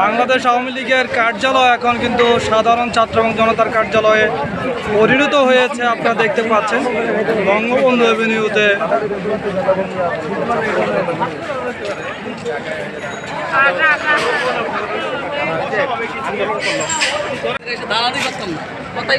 বাংলাদেশ আওয়ামী লীগের কার্যালয় এখন কিন্তু সাধারণ ছাত্র এবং জনতার কার্যালয়ে পরিণত হয়েছে, আপনারা দেখতে পাচ্ছেন। বঙ্গবন্ধু এভিনিউতে দাঁড়াতে পারতাম না কথাই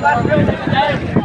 Valeu,